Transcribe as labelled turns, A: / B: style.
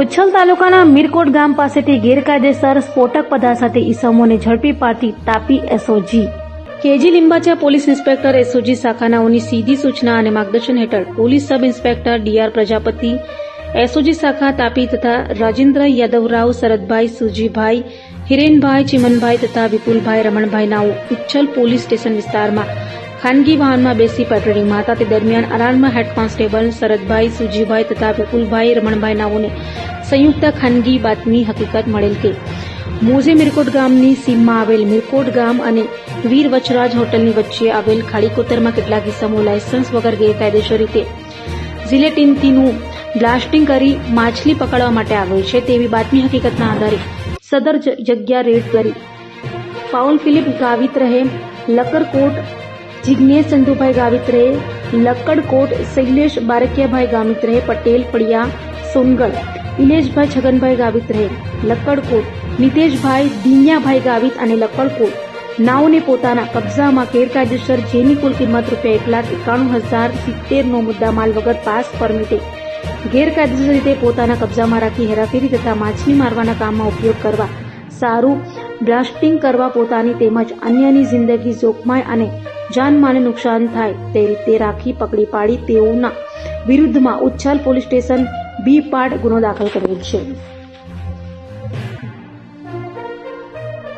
A: ઉચ્છલ તાલુકાના મીરકોટ ગામ પાસેથી ગેરકાયદેસર સ્ફોટક પદાર્થ સાથે ઈસમોને ઝડપી પાડતી Tapi SOG KG Limbacha police inspector SOG શાખાનાઓની સીધી સૂચના અને માર્ગદર્શન હેઠળ police sub inspector DR Prajapati SOG શાખા તાપી તથા રાજેન્દ્ર યાદવરાવ, શરદભાઈ સુજીભાઈ, હિરેનભાઈ ચિમનભાઈ તથા વિપુલભાઈ રમણભાઈ નાઓ ઉચ્છલ પોલીસ સ્ટેશન વિસ્તારમાં ખાનગી વાહનમાં બેસી પેટ્રોલિંગમાં માતા તે દરમિયાન અરારમાં હેડ કોન્સ્ટેબલ શરદભાઈ સુજીભાઈ તથા વિપુલભાઈ, રમણભાઈ નાઓને સંયુક્ત ખાનગી બાતમી હકીકત મળેલ કે મોજે મિરકોટ ગામની સીમમાં આવેલ મિરકોટ ગામ અને વીર વચરાજ હોટલની વચ્ચે આવેલ ખાડી કોતરમાં કેટલાક ઇસમો લાયસન્સ વગર ગેરકાયદેસર રીતે જીલેટીનથીનું બ્લાસ્ટિંગ કરી માછલી પકડવા માટે આવે છે તેવી બાતમી હકીકતના આધારે સદર જગ્યા રેડ કરી. પાઉલ ફિલિપ ગાવિત રહે લકરકોટ જિજ્ઞેશ ચંદુભાઈ ગાવિત રહે લક્કડકોટ શૈલેષ બારકિયાભાઈ ગામિત્રે પટેલ પડિયા સોનગઢ, ઇલેશભાઈ છગનભાઈ ગાવિત રહે લક્કડકોટ, નિતેશભાઈ દિન્યાભાઈ ગાવિત અને લક્કડકોટ. નાઓને પોતાના કબજામાં ગેરકાયદેસર જેની કુલ કિંમત રૂપિયા એક લાખ એકાણું હજાર સિત્તેરનો મુદ્દામાલ વગર પાસ પરમિટે. ગેરકાયદેસર રીતે પોતાના કબજામાં રાખી હેરાફેરી તથા માછલી મારવાના કામમાં ઉપયોગ કરવા, સારું બ્લાસ્ટિંગ કરવા પોતાની તેમજ અન્યની જિંદગી જોખમાય અને જાનમાલને નુકસાન થાય તે રીતે રાખી પકડી પાડી તેઓના વિરુદ્ધમાં ઉચ્છલ પોલીસ સ્ટેશન બી પાડ ગુનો દાખલ કરેલ છે.